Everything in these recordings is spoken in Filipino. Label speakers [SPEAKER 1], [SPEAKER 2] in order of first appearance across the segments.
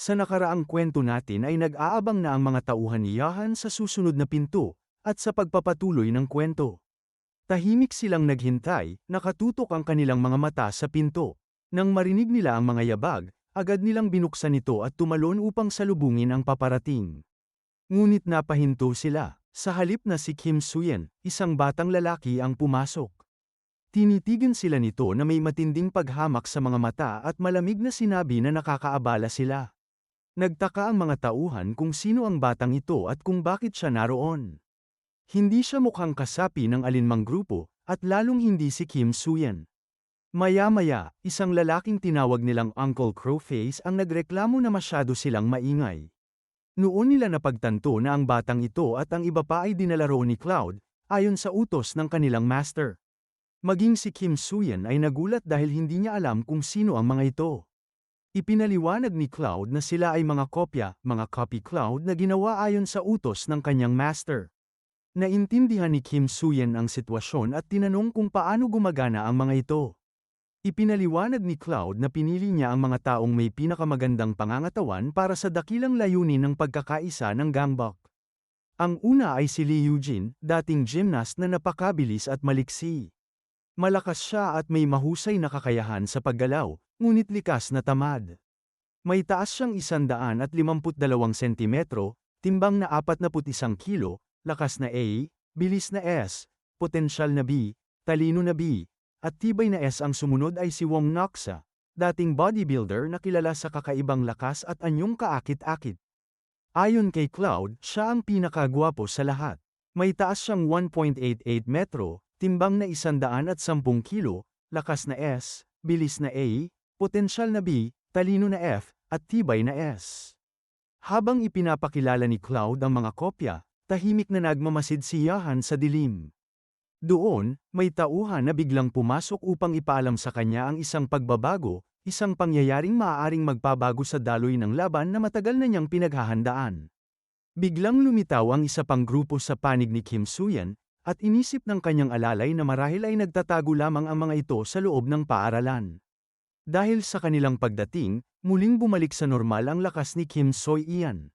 [SPEAKER 1] Sa nakaraang kwento natin ay nag-aabang na ang mga tauhan ni Yahan sa susunod na pinto, at sa pagpapatuloy ng kwento. Tahimik silang naghintay, nakatutok ang kanilang mga mata sa pinto. Nang marinig nila ang mga yabag, agad nilang binuksan ito at tumalon upang salubungin ang paparating. Ngunit napahinto sila. Sa halip na si Kim Suyen, isang batang lalaki ang pumasok. Tinitigan sila nito na may matinding paghamak sa mga mata at malamig na sinabi na nakakaabala sila. Nagtaka ang mga tauhan kung sino ang batang ito at kung bakit siya naroon. Hindi siya mukhang kasapi ng alinmang grupo, at lalong hindi si Kim Suyen. Maya-maya, isang lalaking tinawag nilang Uncle Crowface ang nagreklamo na masyado silang maingay. Noon nila napagtanto na ang batang ito at ang iba pa ay dinalaro ni Cloud, ayon sa utos ng kanilang master. Maging si Kim Suyen ay nagulat dahil hindi niya alam kung sino ang mga ito. Ipinaliwanag ni Cloud na sila ay mga kopya, mga copy Cloud na ginawa ayon sa utos ng kanyang master. Naintindihan ni Kim Suyen ang sitwasyon at tinanong kung paano gumagana ang mga ito. Ipinaliwanag ni Cloud na pinili niya ang mga taong may pinakamagandang pangangatawan para sa dakilang layunin ng pagkakaisa ng gangbok. Ang una ay si Lee Eugene, dating gymnast na napakabilis at maliksi. Malakas siya at may mahusay na kakayahan sa paggalaw, ngunit likas na tamad. May taas siyang 152 sentimetro, timbang na 41 kilo, lakas na A, bilis na S, potensyal na B, talino na B, at tibay na S ang sumunod ay si Wong Noxa, dating bodybuilder na kilala sa kakaibang lakas at anyong kaakit-akit. Ayon kay Cloud, siya ang pinakagwapo sa lahat. May taas siyang 1.88 metro, timbang na 110 kilo, lakas na S, bilis na A, potensyal na B, talino na F, at tibay na S. Habang ipinapakilala ni Cloud ang mga kopya, tahimik na nagmamasid si Yahan sa dilim. Doon, may tauhan na biglang pumasok upang ipaalam sa kanya ang isang pagbabago, isang pangyayaring maaaring magpabago sa daloy ng laban na matagal na niyang pinaghahandaan. Biglang lumitaw ang isa pang grupo sa panig ni Kim Suyan, at inisip ng kanyang alalay na marahil ay nagtatago lamang ang mga ito sa loob ng paaralan. Dahil sa kanilang pagdating, muling bumalik sa normal ang lakas ni Kim Soy Ian.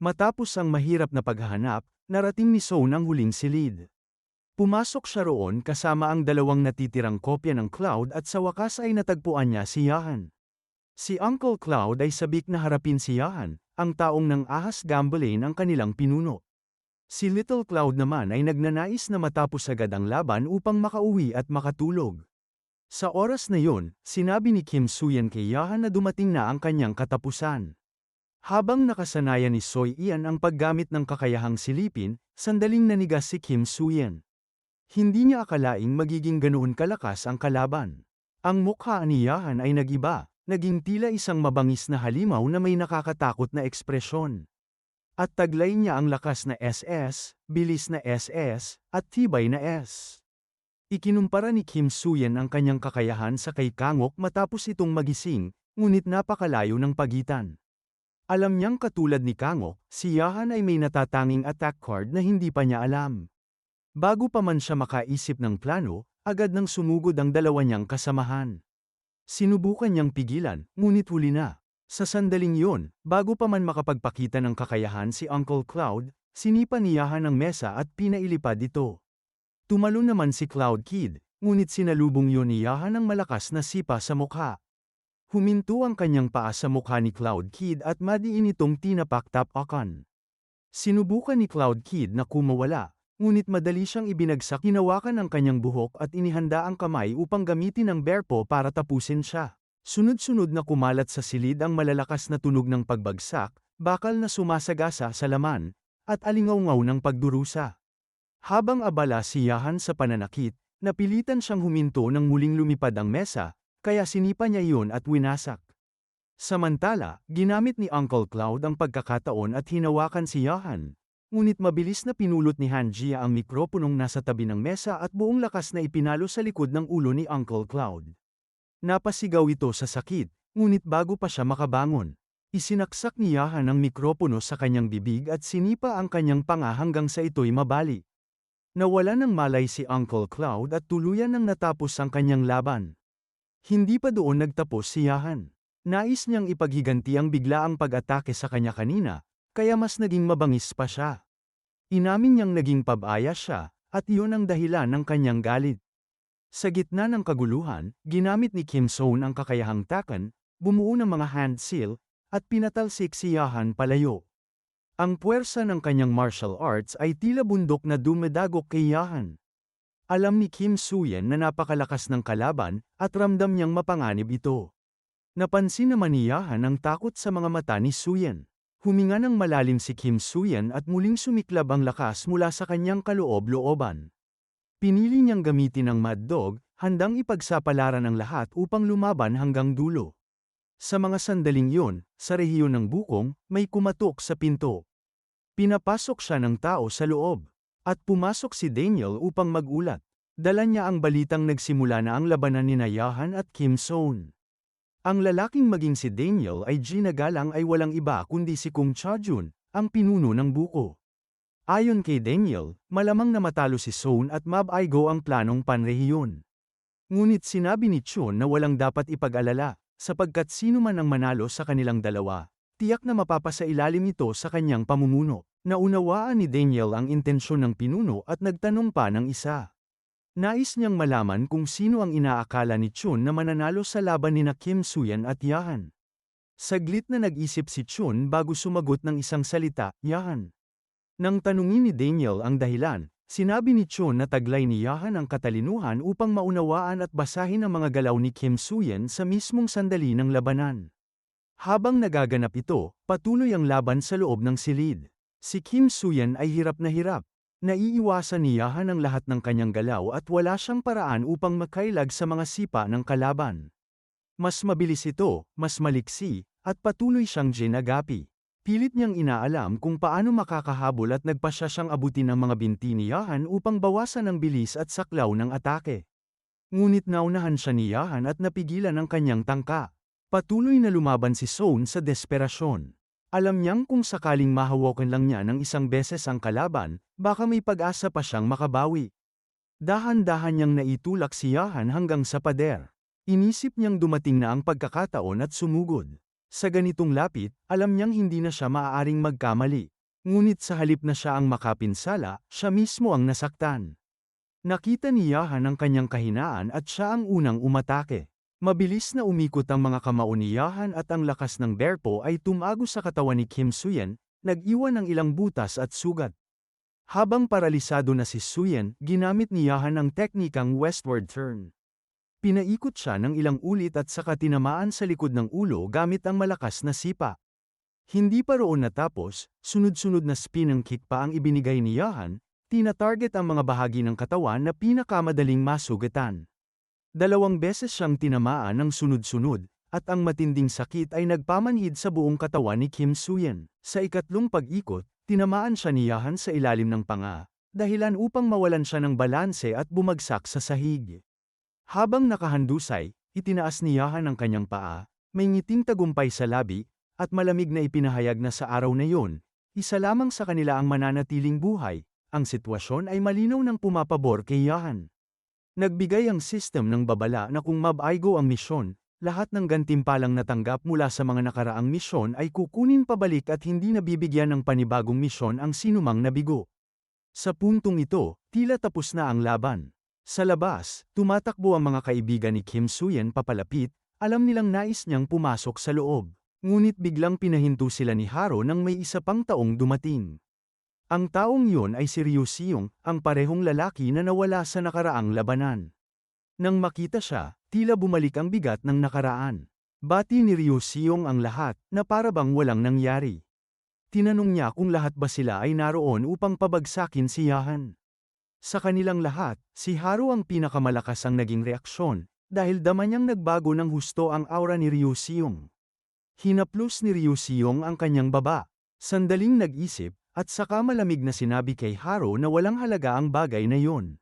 [SPEAKER 1] Matapos ang mahirap na paghahanap, narating ni So ang huling silid. Pumasok siya roon kasama ang dalawang natitirang kopya ng Cloud at sa wakas ay natagpuan niya si Yahan. Si Uncle Cloud ay sabik na harapin si Yahan, ang taong ng ahas Gambolain ang kanilang pinuno. Si Little Cloud naman ay nagnanais na matapos agad ang laban upang makauwi at makatulog. Sa oras na yon, sinabi ni Kim Suyan kay Yahan na dumating na ang kanyang katapusan. Habang nakasanayan ni Soy Ian ang paggamit ng kakayahang silipin, sandaling nanigas si Kim Suyan. Hindi niya akalaing magiging ganoon kalakas ang kalaban. Ang mukha ni Yahan ay nagiba, naging tila isang mabangis na halimaw na may nakakatakot na ekspresyon. At taglay niya ang lakas na SS, bilis na SS, at tibay na S. Ikinumpara ni Kim Suyen ang kanyang kakayahan sa kay Kangok matapos itong magising, ngunit napakalayo ng pagitan. Alam niyang katulad ni Kangok, si Yahan ay may natatanging attack card na hindi pa niya alam. Bago pa man siya makaisip ng plano, agad nang sumugod ang dalawa niyang kasamahan. Sinubukan niyang pigilan, ngunit huli na. Sa sandaling yon, bago pa man makapagpakita ng kakayahan si Uncle Cloud, sinipa niyahan ang mesa at pinailipad ito. Tumalon naman si Cloud Kid, ngunit sinalubong yon niyahan ng malakas na sipa sa mukha. Huminto ang kanyang paa sa mukha ni Cloud Kid at madiin itong tinapak-tapakan. Sinubukan ni Cloud Kid na kumawala, Ngunit madali siyang ibinagsak hinawakan ang kanyang buhok at inihanda ang kamay upang gamitin ang bear paw para tapusin siya. Sunod-sunod na kumalat sa silid ang malalakas na tunog ng pagbagsak, bakal na sumasagasa sa laman, at alingaw-ngaw ng pagdurusa. Habang abala si Yahan sa pananakit, napilitan siyang huminto nang muling lumipad ang mesa, kaya sinipa niya iyon at winasak. Samantala, ginamit ni Uncle Cloud ang pagkakataon at hinawakan si Yahan, Ngunit mabilis na pinulot ni Hanjia ang mikroponong nasa tabi ng mesa at buong lakas na ipinalo sa likod ng ulo ni Uncle Cloud. Napasigaw ito sa sakit, ngunit bago pa siya makabangon, isinaksak ni Yahan ang mikropono sa kanyang bibig at sinipa ang kanyang panga hanggang sa ito'y mabali. Nawala ng malay si Uncle Cloud at tuluyan nang natapos ang kanyang laban. Hindi pa doon nagtapos si Yahan. Nais niyang ipaghiganti ang biglaang pag-atake sa kanya kanina, kaya mas naging mabangis pa siya. Inamin niyang naging pabaya siya, at iyon ang dahilan ng kanyang galit. Sa gitna ng kaguluhan, ginamit ni Kim Soon ang kakayahang takan, bumuo ng mga hand seal, at pinatalsik si Yahan palayo. Ang puwersa ng kanyang martial arts ay tila bundok na dumedagok kay Yahan. Alam ni Kim Suyen na napakalakas ng kalaban, at ramdam niyang mapanganib ito. Napansin naman ni Yahan ang takot sa mga mata ni Suyen. Huminga ng malalim si Kim Suyen at muling sumiklab ang lakas mula sa kanyang kaloob-looban. Pinili niyang gamitin ang Mad Dog, handang ipagsapalaran ang lahat upang lumaban hanggang dulo. Sa mga sandaling yun, sa rehiyon ng bukong, may kumatok sa pinto. Pinapasok siya ng tao sa loob. At pumasok si Daniel upang magulat. Dala niya ang balitang nagsimula na ang labanan ni Nayahan at Kim Soon. Ang lalaking maging si Daniel ay Gina Galang ay walang iba kundi si Kung Cha-jun, ang pinuno ng buko. Ayon kay Daniel, malamang na matalo si Soon at Mab Aigo ang planong panrehiyon. Ngunit sinabi ni Chun na walang dapat ipag-alala, sapagkat sino man ang manalo sa kanilang dalawa, tiyak na mapapasailalim ito sa kanyang pamumuno. Naunawaan ni Daniel ang intensyon ng pinuno at nagtanong pa ng isa. Nais niyang malaman kung sino ang inaakala ni Chun na mananalo sa laban ni na Kim Suyan at Yahan. Saglit na nag-isip si Chun bago sumagot ng isang salita, Yahan. Nang tanungin ni Daniel ang dahilan, sinabi ni Chun na taglay ni Yahan ang katalinuhan upang maunawaan at basahin ang mga galaw ni Kim Suyen sa mismong sandali ng labanan. Habang nagaganap ito, patuloy ang laban sa loob ng silid. Si Kim Suyen ay hirap na hirap. Naiiwasan ni Yahan ang lahat ng kanyang galaw at wala siyang paraan upang makailag sa mga sipa ng kalaban. Mas mabilis ito, mas maliksi, at patuloy siyang ginagapi. Pilit niyang inaalam kung paano makakahabol at nagpasya siyang abutin ang mga binti ni Yahan upang bawasan ang bilis at saklaw ng atake. Ngunit naunahan siya ni Yahan at napigilan ang kanyang tangka. Patuloy na lumaban si Soon sa desperasyon. Alam niyang kung sakaling mahawakan lang niya ng isang beses ang kalaban, baka may pag-asa pa siyang makabawi. Dahan-dahan niyang naitulak si Yahan hanggang sa pader. Inisip niyang dumating na ang pagkakataon at sumugod. Sa ganitong lapit, alam niyang hindi na siya maaaring magkamali. Ngunit sa halip na siya ang makapinsala, siya mismo ang nasaktan. Nakita ni Yahan ang kanyang kahinaan at siya ang unang umatake. Mabilis na umikot ang mga kamao ni Yahan at ang lakas ng berpo ay tumago sa katawan ni Kim Suyen, nag-iwan ng ilang butas at sugat. Habang paralisado na si Suyen, ginamit ni Yahan ang teknikang westward turn. Pinaikot siya ng ilang ulit at saka tinamaan sa likod ng ulo gamit ang malakas na sipa. Hindi pa roon natapos, sunod-sunod na spinning kick pa ang ibinigay ni Yahan, tina-target ang mga bahagi ng katawan na pinakamadaling masugatan. Dalawang beses siyang tinamaan ng sunod-sunod, at ang matinding sakit ay nagpamanhid sa buong katawan ni Kim Suyen. Sa ikatlong pag-ikot, tinamaan siya ni Yahan sa ilalim ng panga, dahilan upang mawalan siya ng balanse at bumagsak sa sahig. Habang nakahandusay, itinaas ni Yahan ang kanyang paa, may ngiting tagumpay sa labi, at malamig na ipinahayag na sa araw na yon, isa lamang sa kanila ang mananatiling buhay, ang sitwasyon ay malinaw ng pumapabor kay Yahan. Nagbigay ang system ng babala na kung mabaigo ang misyon, lahat ng gantimpalang natanggap mula sa mga nakaraang misyon ay kukunin pabalik at hindi nabibigyan ng panibagong misyon ang sinumang nabigo. Sa puntong ito, tila tapos na ang laban. Sa labas, tumatakbo ang mga kaibigan ni Kim Suyen papalapit, alam nilang nais niyang pumasok sa loob. Ngunit biglang pinahinto sila ni Haro nang may isa pang taong dumating. Ang taong yun ay si Ryu Seong, ang parehong lalaki na nawala sa nakaraang labanan. Nang makita siya, tila bumalik ang bigat ng nakaraan. Bati ni Ryu Seong ang lahat, na parabang walang nangyari. Tinanong niya kung lahat ba sila ay naroon upang pabagsakin si Yahan. Sa kanilang lahat, si Haru ang pinakamalakas ang naging reaksyon, dahil dama niyang nagbago ng husto ang aura ni Ryu Seong. Hinaplos ni Ryu Seong ang kanyang baba. Sandaling nag-isip, at saka malamig na sinabi kay Haru na walang halaga ang bagay na yon.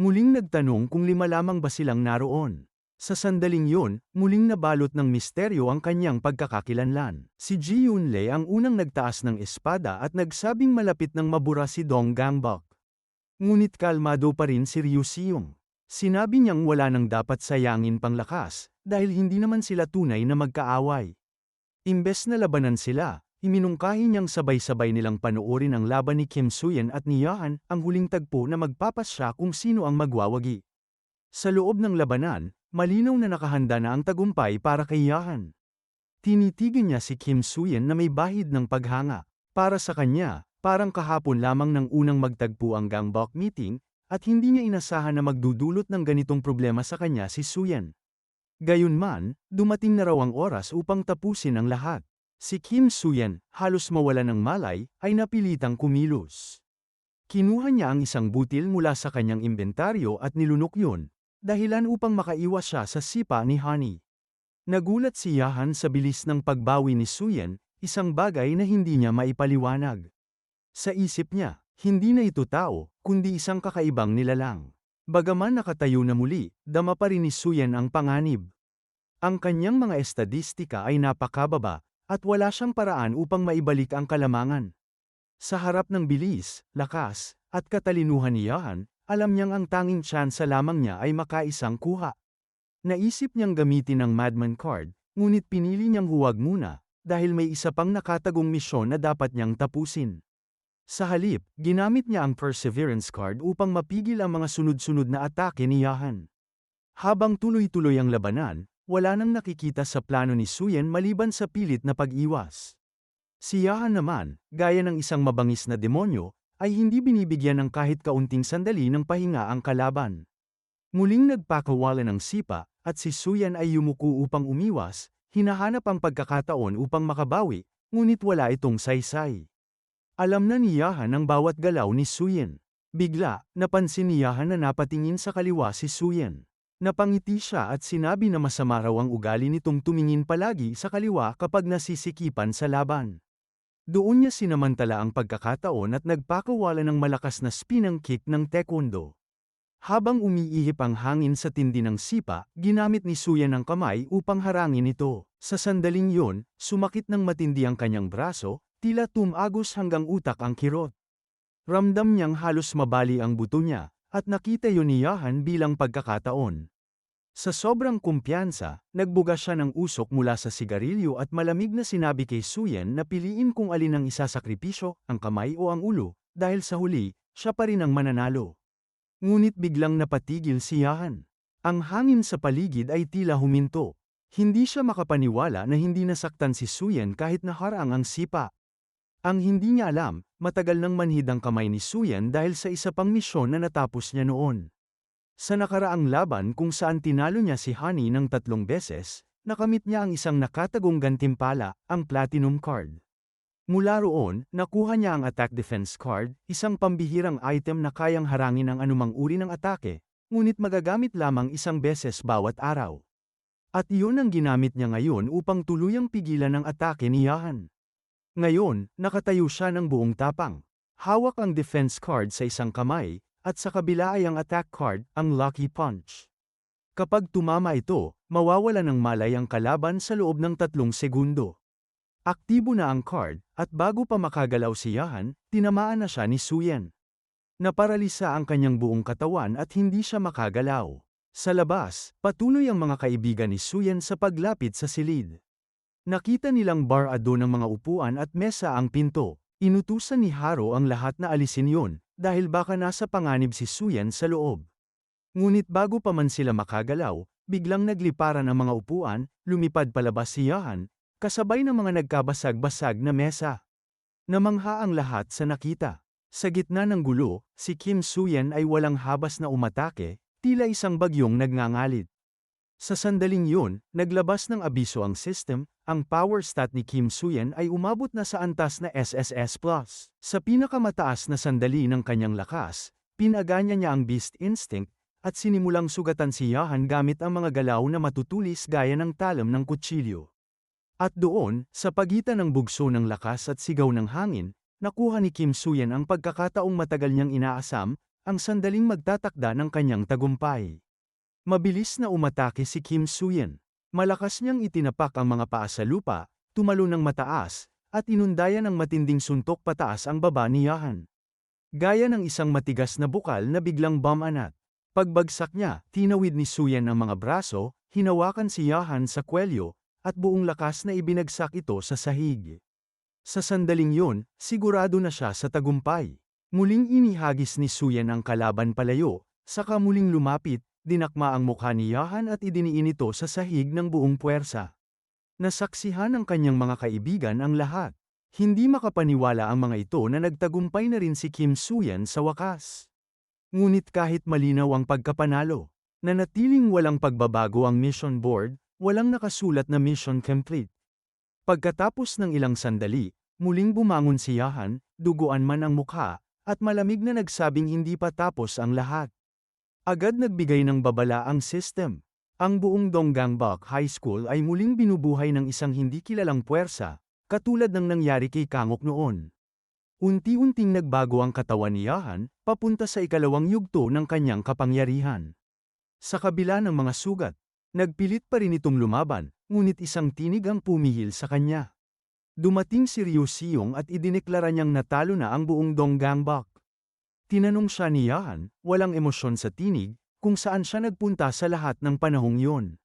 [SPEAKER 1] Muling nagtanong kung lima lamang ba silang naroon. Sa sandaling yon, muling nabalot ng misteryo ang kanyang pagkakakilanlan. Si Ji Yunle ang unang nagtaas ng espada at nagsabing malapit ng mabura si Dong Gangbok. Ngunit kalmado pa rin si Ryu Seong. Sinabi niyang wala nang dapat sayangin pang lakas, dahil hindi naman sila tunay na magkaaway. Imbes na labanan sila, iminungkahi niyang sabay-sabay nilang panoorin ang laban ni Kim Suyen at ni Yahan, ang huling tagpo na magpapasya kung sino ang magwawagi. Sa loob ng labanan, malinaw na nakahanda na ang tagumpay para kay Yahan. Tinitigan niya si Kim Suyen na may bahid ng paghanga. Para sa kanya, parang kahapon lamang ng unang magtagpo ang gangbok meeting, at hindi niya inasahan na magdudulot ng ganitong problema sa kanya si Suyen. Gayunman, dumating na raw ang oras upang tapusin ang lahat. Si Kim Suyen, halos mawala ng malay, ay napilitang kumilos. Kinuha niya ang isang butil mula sa kanyang inventaryo at nilunok yun, dahilan upang makaiwas siya sa sipa ni Honey. Nagulat si Yahan sa bilis ng pagbawi ni Suyen, isang bagay na hindi niya maipaliwanag. Sa isip niya, hindi na ito tao, kundi isang kakaibang nilalang. Bagaman nakatayo na muli, dama pa rin ni Suyen ang panganib. Ang kanyang mga estadistika ay napakababa, at wala siyang paraan upang maibalik ang kalamangan. Sa harap ng bilis, lakas, at katalinuhan ni Yahan, alam niyang ang tanging tsansa lamang niya ay makaisang kuha. Naisip niyang gamitin ang Madman card, ngunit pinili niyang huwag muna, dahil may isa pang nakatagong misyon na dapat niyang tapusin. Sa halip, ginamit niya ang Perseverance card upang mapigil ang mga sunod-sunod na atake ni Yahan. Habang tuloy-tuloy ang labanan, wala nang nakikita sa plano ni Suyen maliban sa pilit na pag-iwas. Si Yahan naman, gaya ng isang mabangis na demonyo, ay hindi binibigyan ng kahit kaunting sandali ng pahinga ang kalaban. Muling nagpakawala ng sipa, at si Suyan ay yumuko upang umiwas, hinahanap ang pagkakataon upang makabawi, ngunit wala itong saysay. Alam na ni Yahan ang bawat galaw ni Suyen. Bigla, napansin ni Yahan na napatingin sa kaliwa si Suyen. Napangiti siya at sinabi na masama raw ang ugali nitong tumingin palagi sa kaliwa kapag nasisikipan sa laban. Doon niya sinamantala ang pagkakataon at nagpakawala ng malakas na spinang kick ng taekwondo. Habang umiihip ang hangin sa tindi ng sipa, ginamit ni Suya ng kamay upang harangin ito. Sa sandaling yon, sumakit ng matindi ang kanyang braso, tila tumagos hanggang utak ang kirot. Ramdam niyang halos mabali ang buto niya, at nakita yun ni Yahan bilang pagkakataon. Sa sobrang kumpiyansa, nagbuga siya ng usok mula sa sigarilyo at malamig na sinabi kay Suyen na piliin kung alin ang isasakripisyo, ang kamay o ang ulo, dahil sa huli, siya pa rin ang mananalo. Ngunit biglang napatigil si Yahan. Ang hangin sa paligid ay tila huminto. Hindi siya makapaniwala na hindi nasaktan si Suyen kahit naharang ang sipa. Ang hindi niya alam, matagal nang manhid ang kamay ni Suyen dahil sa isa pang misyon na natapos niya noon. Sa nakaraang laban kung saan tinalo niya si Honey ng tatlong beses, nakamit niya ang isang nakatagong gantimpala, ang Platinum Card. Mula roon, nakuha niya ang Attack Defense Card, isang pambihirang item na kayang harangin ang anumang uri ng atake, ngunit magagamit lamang isang beses bawat araw. At iyon ang ginamit niya ngayon upang tuluyang pigilan ang atake ni Yahan. Ngayon, nakatayo siya ng buong tapang. Hawak ang defense card sa isang kamay, at sa kabila ay ang attack card, ang Lucky Punch. Kapag tumama ito, mawawala ng malay ang kalaban sa loob ng tatlong segundo. Aktibo na ang card, at bago pa makagalaw si Yahan, tinamaan na siya ni Suyen. Naparalisa ang kanyang buong katawan at hindi siya makagalaw. Sa labas, patuloy ang mga kaibigan ni Suyen sa paglapit sa silid. Nakita nilang bar ado ng mga upuan at mesa ang pinto. Inutusan ni Haro ang lahat na alisin yon, dahil baka nasa panganib si Suyen sa loob. Ngunit bago pa man sila makagalaw, biglang nagliparan ang mga upuan, lumipad palabas si Yahan, kasabay ng mga nagkabasag-basag na mesa. Namangha ang lahat sa nakita. Sa gitna ng gulo, si Kim Suyen ay walang habas na umatake, tila isang bagyong nagngangalit. Sa sandaling yun, naglabas ng abiso ang system, ang power stat ni Kim Suyen ay umabot na sa antas na SSS+. Sa pinakamataas na sandali ng kanyang lakas, pinaganya niya ang Beast Instinct, at sinimulang sugatan si Yahan gamit ang mga galaw na matutulis gaya ng talam ng kutsilyo. At doon, sa pagitan ng bugso ng lakas at sigaw ng hangin, nakuha ni Kim Suyen ang pagkakataong matagal niyang inaasam, ang sandaling magtatakda ng kanyang tagumpay. Mabilis na umatake si Kim Suyen. Malakas niyang itinapak ang mga paa sa lupa, tumalo ng mataas, at inundayan ng matinding suntok pataas ang baba ni Yahan. Gaya ng isang matigas na bukal na biglang bumanat. Pagbagsak niya, tinawid ni Suyan ang mga braso, hinawakan si Yahan sa kwelyo, at buong lakas na ibinagsak ito sa sahig. Sa sandaling yun, sigurado na siya sa tagumpay. Muling inihagis ni Suyan ang kalaban palayo, saka muling lumapit, dinakma ang mukha ni Yahan at idiniin ito sa sahig ng buong puwersa. Nasaksihan ng kanyang mga kaibigan ang lahat. Hindi makapaniwala ang mga ito na nagtagumpay na rin si Kim Suyan sa wakas. Ngunit kahit malinaw ang pagkapanalo, nanatiling walang pagbabago ang mission board, walang nakasulat na mission complete. Pagkatapos ng ilang sandali, muling bumangon si Yahan, duguan man ang mukha, at malamig na nagsabing hindi pa tapos ang lahat. Agad nagbigay ng babala ang system. Ang buong Donggangbok High School ay muling binubuhay ng isang hindi kilalang puwersa, katulad ng nangyari kay Kangok noon. Unti-unting nagbago ang katawan ni Yahan, papunta sa ikalawang yugto ng kanyang kapangyarihan. Sa kabila ng mga sugat, nagpilit pa rin itong lumaban, ngunit isang tinig ang pumihil sa kanya. Dumating si Ryu Siyong at idineklara niyang natalo na ang buong Donggangbok. Tinanong siya ni Yahan, walang emosyon sa tinig, kung saan siya nagpunta sa lahat ng panahong yon.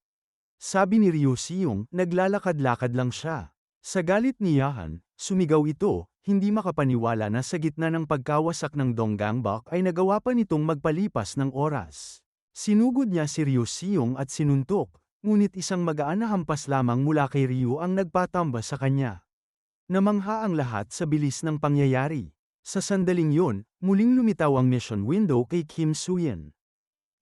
[SPEAKER 1] Sabi ni Ryu Siyong, naglalakad-lakad lang siya. Sa galit ni Yahan, sumigaw ito, hindi makapaniwala na sa gitna ng pagkawasak ng Donggangbok ay nagawa pa nitong magpalipas ng oras. Sinugod niya si Ryu Siyong at sinuntok, ngunit isang magaan na hampas lamang mula kay Ryu ang nagpatamba sa kanya. Namangha ang lahat sa bilis ng pangyayari. Sa sandaling yon, muling lumitaw ang mission window kay Kim Suyen.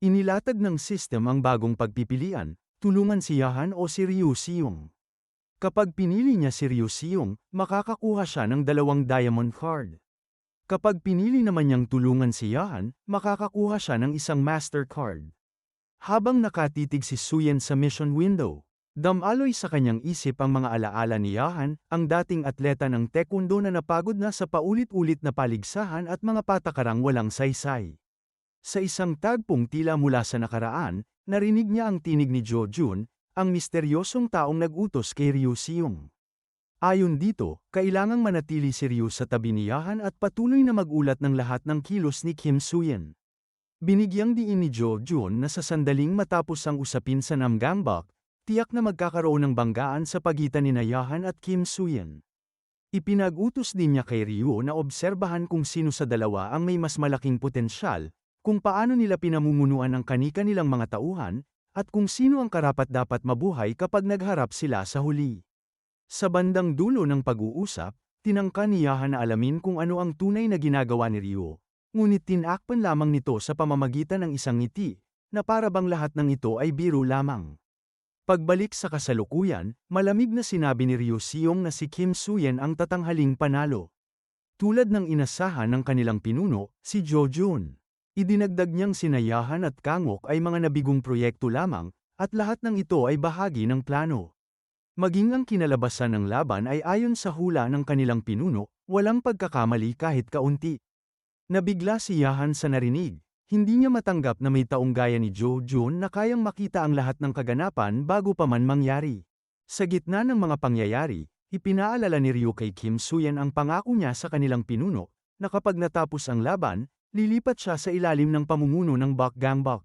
[SPEAKER 1] Inilatag ng system ang bagong pagpipilian, tulungan si Yahan o si Ryu Siyong. Kapag pinili niya si Ryu Siyong, makakakuha siya ng dalawang diamond card. Kapag pinili naman niyang tulungan si Yahan, makakakuha siya ng isang master card. Habang nakatitig si Suyen sa mission window, damaloy sa kanyang isip ang mga alaala ni Yahan, ang dating atleta ng taekwondo na napagod na sa paulit-ulit na paligsahan at mga patakarang walang saysay. Sa isang tagpong tila mula sa nakaraan, narinig niya ang tinig ni Jo Jun, ang misteryosong taong nag-utos kay Ryu Siyong. Ayon dito, kailangang manatili Ryu sa tabi ni Yahan at patuloy na magulat ng lahat ng kilos ni Kim Suyen. Binigyang diin ni Jo Jun na sa sandaling matapos ang usapin sa Namgangbok, tiyak na magkakaroon ng banggaan sa pagitan ni Yahan at Kim Suyen. Ipinag-utos din niya kay Ryu na obserbahan kung sino sa dalawa ang may mas malaking potensyal, kung paano nila pinamumunuan ang kanika nilang mga tauhan, at kung sino ang karapat-dapat mabuhay kapag nagharap sila sa huli. Sa bandang dulo ng pag-uusap, tinangka ni na alamin kung ano ang tunay na ginagawa ni Ryo, ngunit tinakpan lamang nito sa pamamagitan ng isang ngiti, na para bang lahat ng ito ay biro lamang. Pagbalik sa kasalukuyan, malamig na sinabi ni Ryo Siyong na si Kim Suyen ang tatanghaling panalo. Tulad ng inasahan ng kanilang pinuno, si Jo Jun. Idinagdag niyang sinayahan at kangok ay mga nabigong proyekto lamang, at lahat ng ito ay bahagi ng plano. Maging ang kinalabasan ng laban ay ayon sa hula ng kanilang pinuno, walang pagkakamali kahit kaunti. Nabigla si Yahan sa narinig, hindi niya matanggap na may taong gaya ni Jo Jun na kayang makita ang lahat ng kaganapan bago pa man mangyari. Sa gitna ng mga pangyayari, ipinaalala ni Ryu kay Kim Suyen ang pangako niya sa kanilang pinuno, na kapag natapos ang laban, Lilipat siya sa ilalim ng pamumuno ng Bakgangbak.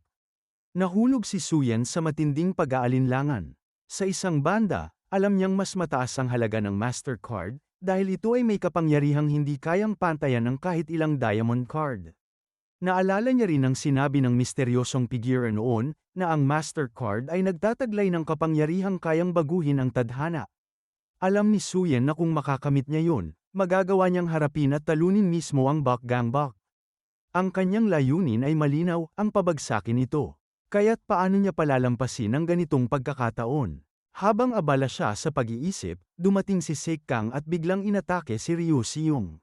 [SPEAKER 1] Nahulog si Suyen sa matinding pag-aalinlangan. Sa isang banda, alam niyang mas mataas ang halaga ng Mastercard, dahil ito ay may kapangyarihang hindi kayang pantayan ng kahit ilang Diamond Card. Naalala niya rin ang sinabi ng misteryosong figure noon, na ang Mastercard ay nagtataglay ng kapangyarihang kayang baguhin ang tadhana. Alam ni Suyen na kung makakamit niya yun, magagawa niyang harapin at talunin mismo ang Bakgangbak. Ang kanyang layunin ay malinaw, ang pabagsakin ito. Kaya't paano niya palalampasin ang ganitong pagkakataon? Habang abala siya sa pag-iisip, dumating si Kang at biglang inatake si Ryu Siyong.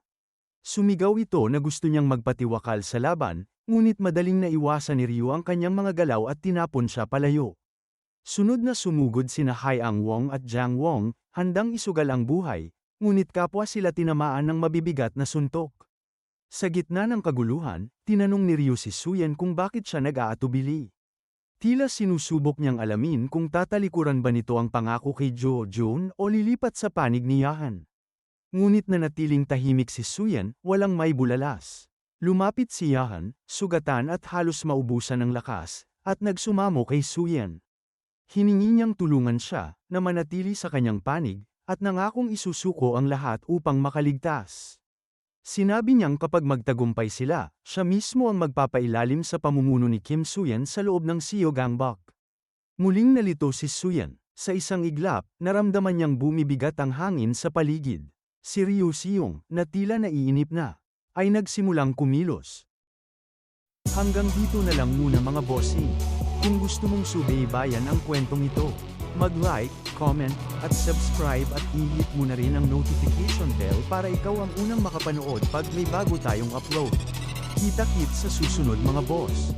[SPEAKER 1] Sumigaw ito na gusto niyang magpatiwakal sa laban, ngunit madaling naiwasan ni Ryu ang kanyang mga galaw at tinapon siya palayo. Sunod na sumugod sina Ang Wong at Jiang Wong, handang isugal ang buhay, ngunit kapwa sila tinamaan ng mabibigat na suntok. Sa gitna ng kaguluhan, tinanong ni Ryu si Suyen kung bakit siya nag-aatubili. Tila sinusubok niyang alamin kung tatalikuran ba nito ang pangako kay Jo Jun o lilipat sa panig ni Yahan. Ngunit nanatiling tahimik si Suyen, walang may bulalas. Lumapit si Yahan, sugatan at halos maubusan ng lakas, at nagsumamo kay Suyan. Hiningi niyang tulungan siya, na manatili sa kanyang panig, at nangakong isusuko ang lahat upang makaligtas. Sinabi niyang kapag magtagumpay sila, siya mismo ang magpapailalim sa pamumuno ni Kim Suyan sa loob ng Seo Gangbok. Muling nalito si Suyan. Sa isang iglap, naramdaman niyang bumibigat ang hangin sa paligid. Si Ryu Seong, na tila naiinip na, ay nagsimulang kumilos. Hanggang dito na lang muna mga bossing. Kung gusto mong subaybayan ang kwentong ito, mag-like, comment, at subscribe at i-hit mo na rin ang notification bell para ikaw ang unang makapanood pag may bago tayong upload. Kita-kit sa susunod mga boss.